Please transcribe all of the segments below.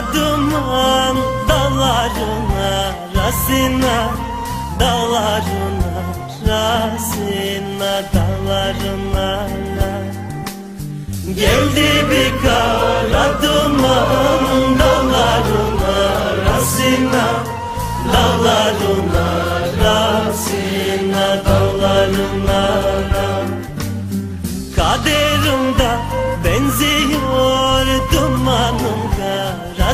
Adıman dağlarına rasina Dağlarına rasina dağlarına Geldi bir kara duman dağlarına rasina Dağlarına rasina dağlarına Kaderimde benzin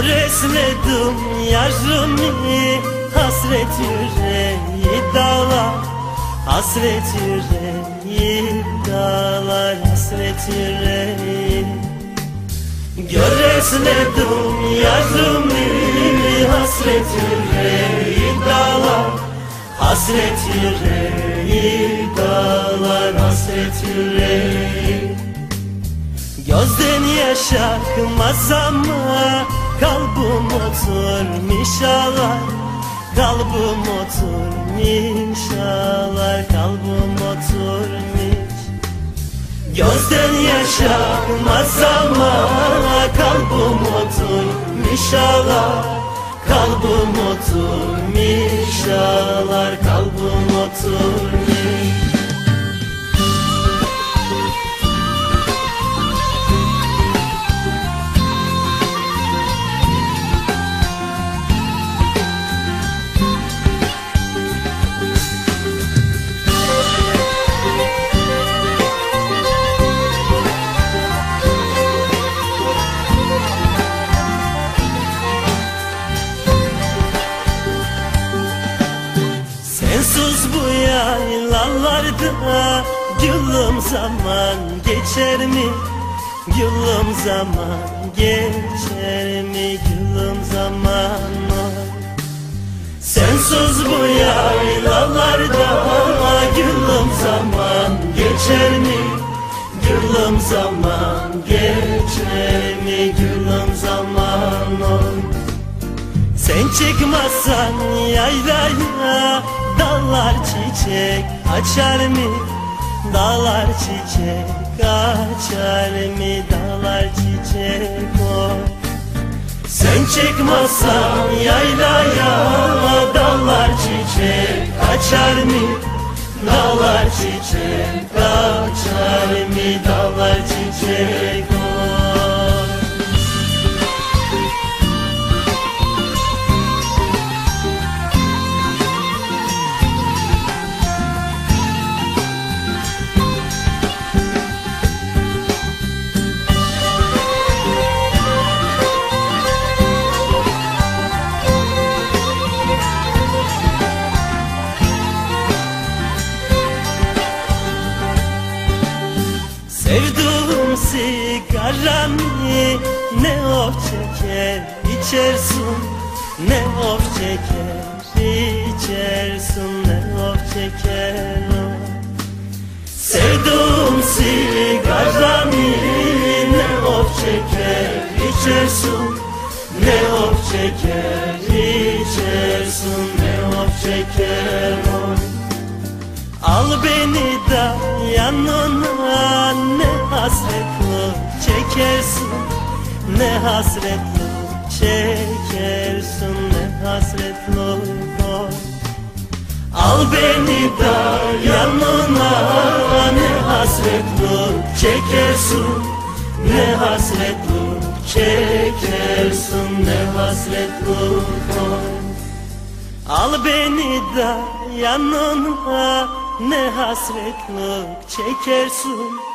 Göresledim yarımı Hasret yüreği dağlar Hasret yüreği dağlar Hasret yüreği. Göresledim yarımı Hasret yüreği dağlar Hasret yüreği dağlar Hasret yüreği. Gözden yaş akmaz ama Kalbim oturmuş ağlar Kalbim oturmuş ağlar Kalbim oturmuş Gözden yaş akmaz ama Kalbim oturmuş ağlar Kalbim oturmuş ağlar Kalbim oturmuş yaylalarda Gülüm zaman geçer mi? Gülüm zaman geçer mi? Gülüm zaman Sensiz bu yaylalarda Gülüm zaman geçer mi? Gülüm zaman geçer mi? Gülüm çıkmazsan yaylaya Dallar çiçek açar mı? Dağlar çiçek açar mı? Dağlar çiçek o Sen çıkmazsan yaylaya Dallar çiçek açar mı? Dağlar çiçek açar mı? Sevduğum sigaranı ne of çeker içersin Ne of çeker içersin ne of çeker. O Sevduğum sigaranı ne of çeker içersin Ne of çeker içersin ne of çeker. O Al beni da yanına hasretli çekersin? Ne hasretli çekersin? Ne hasretli Al beni da yanına ne hasretli çekersin? Ne hasretli çekersin? Ne hasretli Al beni da yanına ne hasretlik çekersin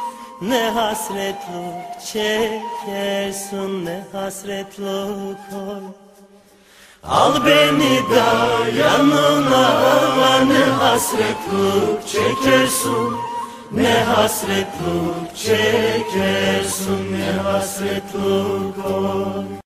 Ne hasretlik çekersin ne hasretlik oy Al beni da yanına ne hasretlik çekersin Ne hasretlik çekersin ne hasretlik oy